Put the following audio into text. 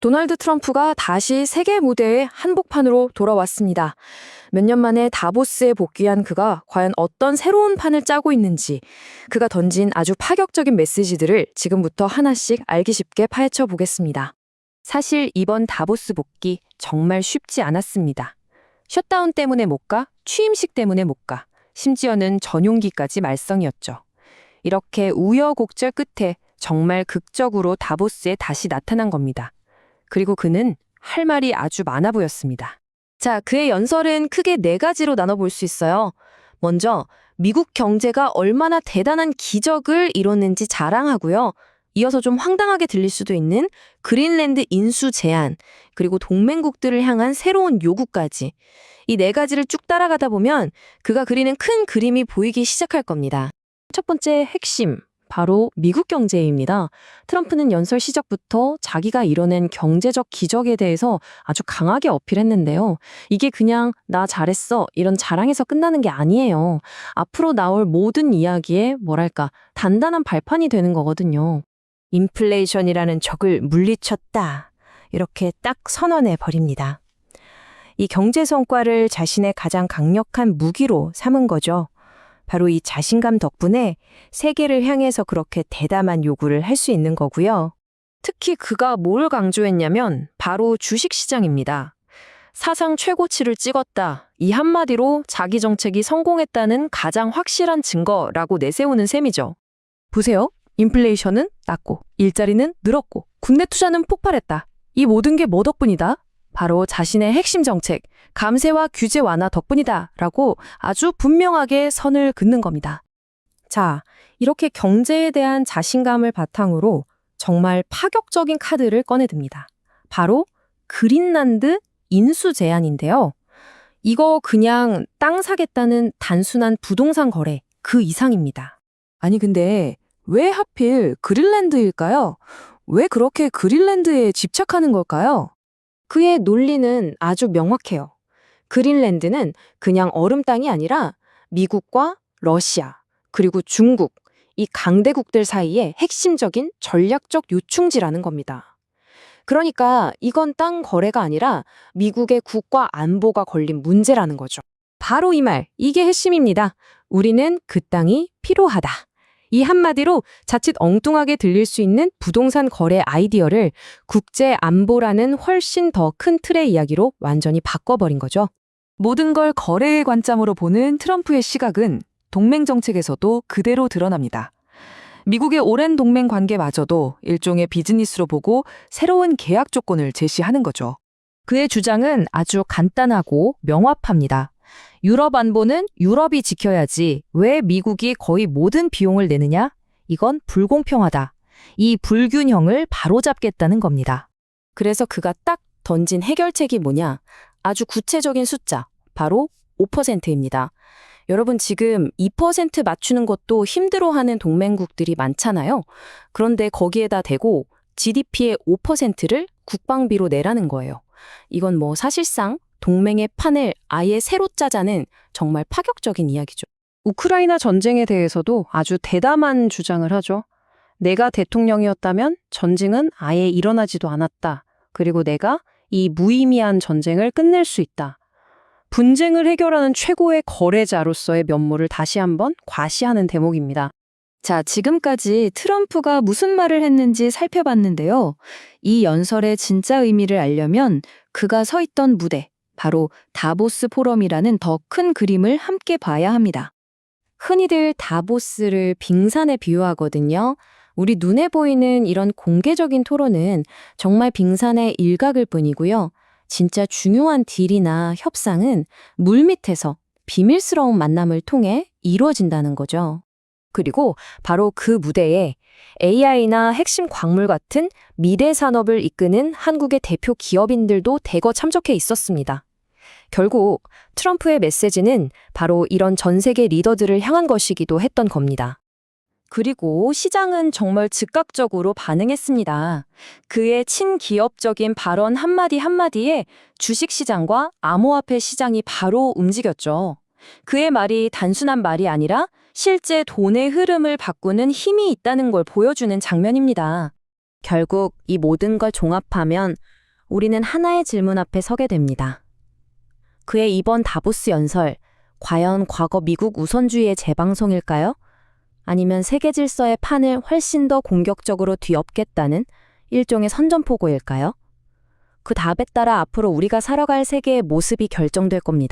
도널드 트럼프가 다시 세계 무대의 한복판으로 돌아왔습니다. 몇 년 만에 다보스에 복귀한 그가 과연 어떤 새로운 판을 짜고 있는지 그가 던진 아주 파격적인 메시지들을 지금부터 하나씩 알기 쉽게 파헤쳐 보겠습니다. 사실 이번 다보스 복귀 정말 쉽지 않았습니다. 셧다운 때문에 못 가, 취임식 때문에 못 가, 심지어는 전용기까지 말썽이었죠. 이렇게 우여곡절 끝에 정말 극적으로 다보스에 다시 나타난 겁니다. 그리고 그는 할 말이 아주 많아 보였습니다. 자, 그의 연설은 크게 네 가지로 나눠볼 수 있어요. 먼저, 미국 경제가 얼마나 대단한 기적을 이뤘는지 자랑하고요. 이어서 좀 황당하게 들릴 수도 있는 그린랜드 인수 제한, 그리고 동맹국들을 향한 새로운 요구까지. 이 네 가지를 쭉 따라가다 보면 그가 그리는 큰 그림이 보이기 시작할 겁니다. 첫 번째 핵심, 바로 미국 경제입니다. 트럼프는 연설 시작부터 자기가 이뤄낸 경제적 기적에 대해서 아주 강하게 어필했는데요. 이게 그냥 나 잘했어 이런 자랑에서 끝나는 게 아니에요. 앞으로 나올 모든 이야기에 뭐랄까 단단한 발판이 되는 거거든요. 인플레이션이라는 적을 물리쳤다. 이렇게 딱 선언해 버립니다. 이 경제 성과를 자신의 가장 강력한 무기로 삼은 거죠. 바로 이 자신감 덕분에 세계를 향해서 그렇게 대담한 요구를 할 수 있는 거고요. 특히 그가 뭘 강조했냐면 바로 주식시장입니다. 사상 최고치를 찍었다. 이 한마디로 자기 정책이 성공했다는 가장 확실한 증거라고 내세우는 셈이죠. 보세요. 인플레이션은 낮고 일자리는 늘었고 국내 투자는 폭발했다. 이 모든 게 뭐 덕분이다? 바로 자신의 핵심 정책, 감세와 규제 완화 덕분이다. 라고 아주 분명하게 선을 긋는 겁니다. 자, 이렇게 경제에 대한 자신감을 바탕으로 정말 파격적인 카드를 꺼내듭니다. 바로 그린란드 인수 제한인데요. 이거 그냥 땅 사겠다는 단순한 부동산 거래 그 이상입니다. 아니 근데 왜 하필 그린란드일까요? 왜 그렇게 그린란드에 집착하는 걸까요? 그의 논리는 아주 명확해요. 그린랜드는 그냥 얼음 땅이 아니라 미국과 러시아, 그리고 중국, 이 강대국들 사이의 핵심적인 전략적 요충지라는 겁니다. 그러니까 이건 땅 거래가 아니라 미국의 국가 안보가 걸린 문제라는 거죠. 바로 이 말, 이게 핵심입니다. 우리는 그 땅이 필요하다. 이 한마디로 자칫 엉뚱하게 들릴 수 있는 부동산 거래 아이디어를 국제 안보라는 훨씬 더 큰 틀의 이야기로 완전히 바꿔버린 거죠. 모든 걸 거래의 관점으로 보는 트럼프의 시각은 동맹 정책에서도 그대로 드러납니다. 미국의 오랜 동맹 관계마저도 일종의 비즈니스로 보고 새로운 계약 조건을 제시하는 거죠. 그의 주장은 아주 간단하고 명확합니다. 유럽 안보는 유럽이 지켜야지 왜 미국이 거의 모든 비용을 내느냐? 이건 불공평하다. 이 불균형을 바로잡겠다는 겁니다. 그래서 그가 딱 던진 해결책이 뭐냐? 아주 구체적인 숫자, 바로 5%입니다. 여러분 지금 2% 맞추는 것도 힘들어하는 동맹국들이 많잖아요. 그런데 거기에다 대고 GDP의 5%를 국방비로 내라는 거예요. 이건 뭐 사실상 동맹의 판을 아예 새로 짜자는 정말 파격적인 이야기죠. 우크라이나 전쟁에 대해서도 아주 대담한 주장을 하죠. 내가 대통령이었다면 전쟁은 아예 일어나지도 않았다. 그리고 내가 이 무의미한 전쟁을 끝낼 수 있다. 분쟁을 해결하는 최고의 거래자로서의 면모를 다시 한번 과시하는 대목입니다. 자, 지금까지 트럼프가 무슨 말을 했는지 살펴봤는데요. 이 연설의 진짜 의미를 알려면 그가 서 있던 무대, 바로 다보스 포럼이라는 더 큰 그림을 함께 봐야 합니다. 흔히들 다보스를 빙산에 비유하거든요. 우리 눈에 보이는 이런 공개적인 토론은 정말 빙산의 일각일 뿐이고요. 진짜 중요한 딜이나 협상은 물 밑에서 비밀스러운 만남을 통해 이루어진다는 거죠. 그리고 바로 그 무대에 AI나 핵심 광물 같은 미래 산업을 이끄는 한국의 대표 기업인들도 대거 참석해 있었습니다. 결국 트럼프의 메시지는 바로 이런 전 세계 리더들을 향한 것이기도 했던 겁니다. 그리고 시장은 정말 즉각적으로 반응했습니다. 그의 친기업적인 발언 한마디 한마디에 주식시장과 암호화폐 시장이 바로 움직였죠. 그의 말이 단순한 말이 아니라 실제 돈의 흐름을 바꾸는 힘이 있다는 걸 보여주는 장면입니다. 결국 이 모든 걸 종합하면 우리는 하나의 질문 앞에 서게 됩니다. 그의 이번 다보스 연설, 과연 과거 미국 우선주의의 재방송일까요? 아니면 세계 질서의 판을 훨씬 더 공격적으로 뒤엎겠다는 일종의 선전포고일까요? 그 답에 따라 앞으로 우리가 살아갈 세계의 모습이 결정될 겁니다.